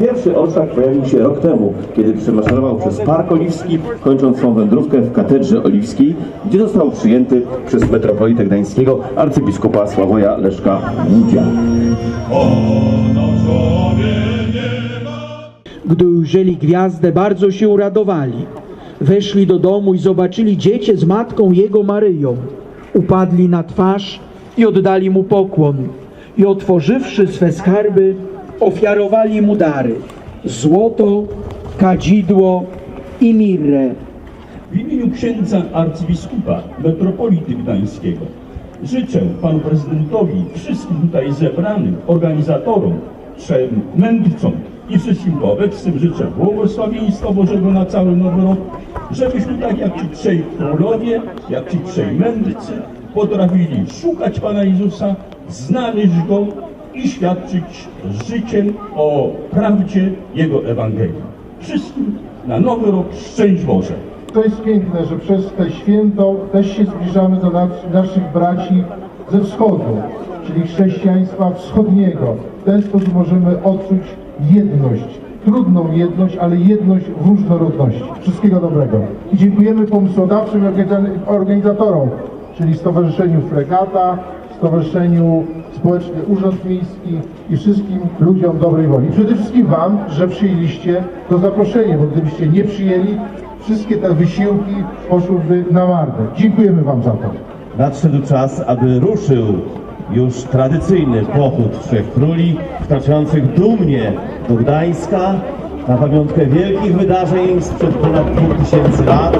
Pierwszy orszak pojawił się rok temu, kiedy przemaszerował przez Park Oliwski, kończąc swą wędrówkę w katedrze oliwskiej, gdzie został przyjęty przez metropolitę gdańskiego arcybiskupa Sławoja Leszka Łudzia. Gdy ujrzeli gwiazdę, bardzo się uradowali. Weszli do domu i zobaczyli dziecię z matką jego Maryją. Upadli na twarz i oddali mu pokłon. I otworzywszy swe skarby, ofiarowali mu dary: złoto, kadzidło i mirrę. W imieniu księdza arcybiskupa metropolity gdańskiego życzę panu prezydentowi, wszystkim tutaj zebranym organizatorom, trzem mędrcom i wszystkim obecnym życzę błogosławieństwa Bożego na cały nowy rok, żebyśmy tak jak ci trzej królowie, jak ci trzej mędrcy potrafili szukać Pana Jezusa, znaleźć Go i świadczyć życiem o prawdzie Jego Ewangelii. Wszystkim na nowy rok szczęść Boże! To jest piękne, że przez te święto też się zbliżamy do nas, naszych braci ze wschodu, czyli chrześcijaństwa wschodniego. W ten sposób możemy odczuć jedność. Trudną jedność, ale jedność w różnorodności. Wszystkiego dobrego. I dziękujemy pomysłodawczym organiza- organizatorom, czyli Stowarzyszeniu Fregata, Stowarzyszeniu Społeczny Urząd Miejski i wszystkim ludziom dobrej woli. Przede wszystkim Wam, że przyjęliście to zaproszenie, bo gdybyście nie przyjęli, wszystkie te wysiłki poszłyby na marne. Dziękujemy Wam za to. Nadszedł czas, aby ruszył już tradycyjny pochód Trzech Króli, wkraczających dumnie do Gdańska na pamiątkę wielkich wydarzeń sprzed ponad 2000 lat.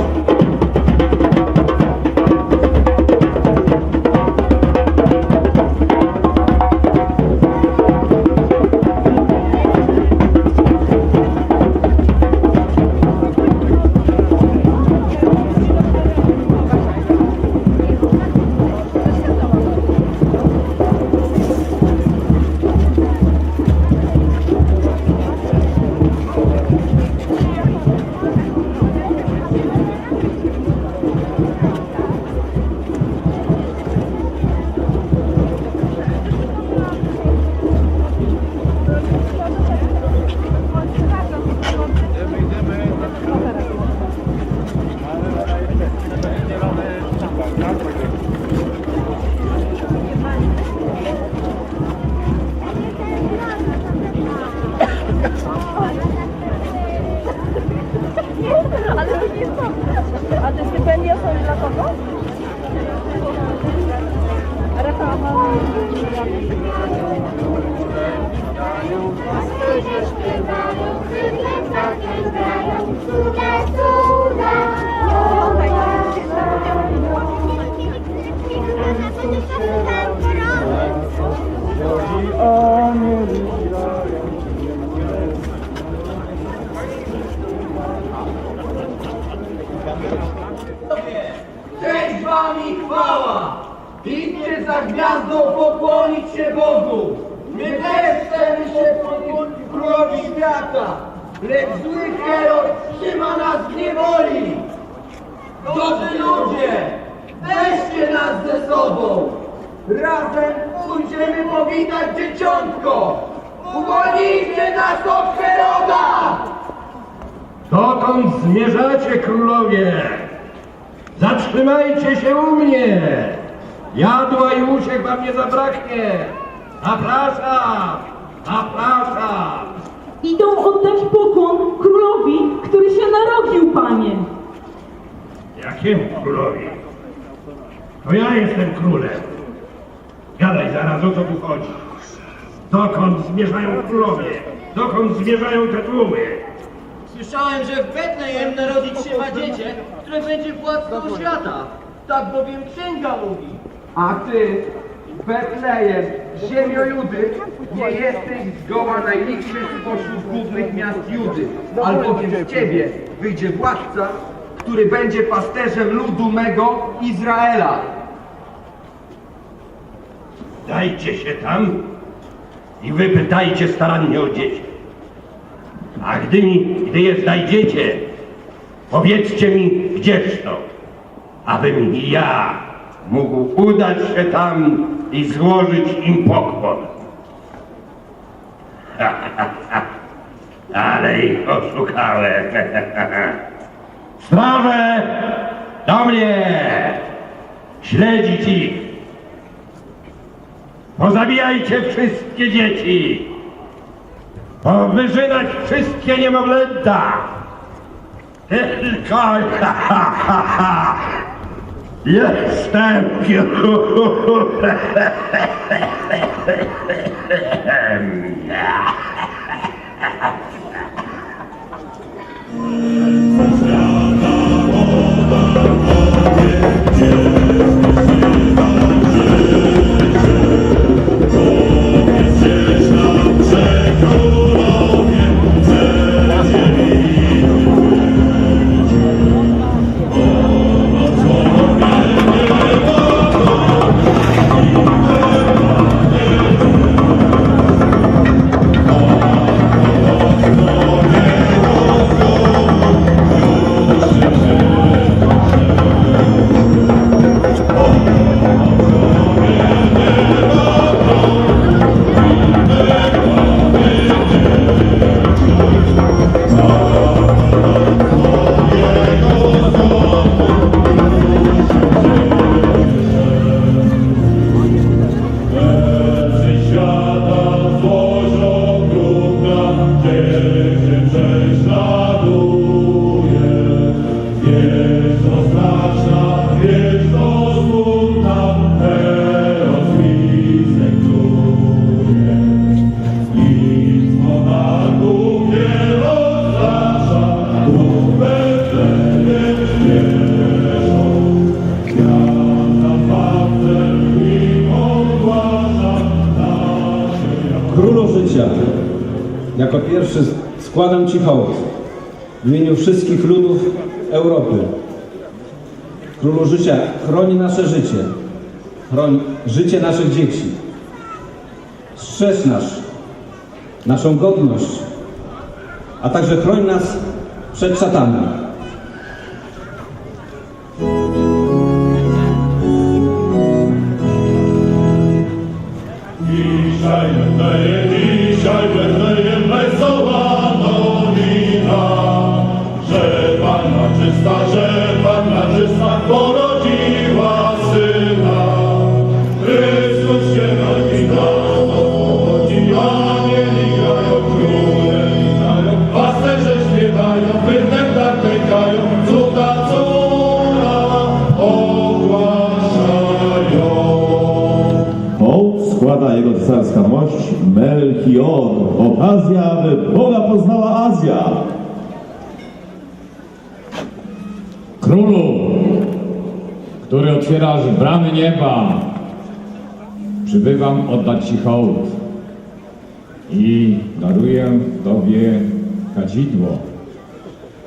Pokłonić się Bogu! My też chcemy się pokłonić królowi świata! Lecz zły Herod trzyma nas w niewoli! Dobrzy ludzie! Weźcie nas ze sobą! Razem pójdziemy powitać dzieciątko! Uwolnijcie nas od Heroda! Dokąd zmierzacie, królowie? Zatrzymajcie się u mnie! Jadła i uciech wam nie zabraknie! Zapraszam! Zapraszam! Idą oddać pokłon królowi, który się narodził, panie. Jakiemu królowi? To ja jestem królem. Gadaj zaraz, o co tu chodzi? Dokąd zmierzają królowie? Dokąd zmierzają te tłumy? Słyszałem, że w Betlejem narodzić się ma dziecię, które będzie władcą świata. Tak bowiem księga mówi. A ty, Betlejem, ziemio Judy, nie jesteś zgoła najliczszy spośród głównych miast Judy, albowiem z ciebie wyjdzie władca, który będzie pasterzem ludu mego Izraela. Dajcie się tam i wypytajcie starannie o dzieci. A gdy, mi, gdy je znajdziecie, powiedzcie mi, gdzież to, abym ja mógł udać się tam i złożyć im pokłon. Ale ich oszukałem. Straże! Do mnie! Śledzić ich! Pozabijajcie wszystkie dzieci! Powyżynać wszystkie niemowlęta! Tylko... Yes, thank you. składam Ci hołd w imieniu wszystkich ludów Europy. Królu życia, chroń nasze życie, chroń życie naszych dzieci. Strzeż nasz, naszą godność, a także chroń nas przed szatanem. Dzisiaj Azja. Królu, który otwierasz bramy nieba, przybywam oddać Ci hołd i daruję Tobie kadzidło,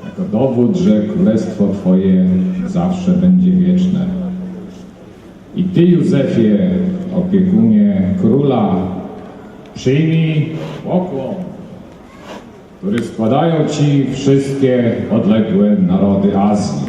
jako dowód, że królestwo Twoje zawsze będzie wieczne. I Ty, Józefie, opiekunie króla, przyjmij pokłon, który składają Ci wszystkie odległe narody Azji.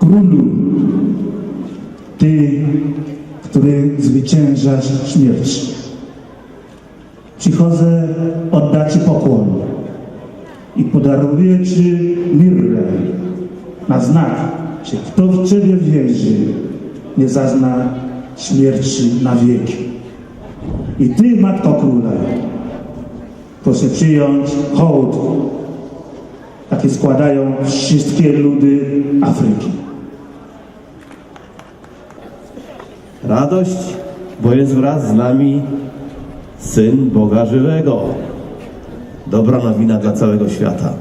Królu, Ty, który zwyciężasz śmierć. Przychodzę oddać Ci pokłon i podaruję Ci mirrę na znak, że kto w Ciebie wierzy, nie zazna śmierci na wieki. I Ty, Matko Króla, proszę przyjąć hołd jakie składają wszystkie ludy Afryki. Radość, bo jest wraz z nami Syn Boga Żywego. Dobra nowina dla całego świata.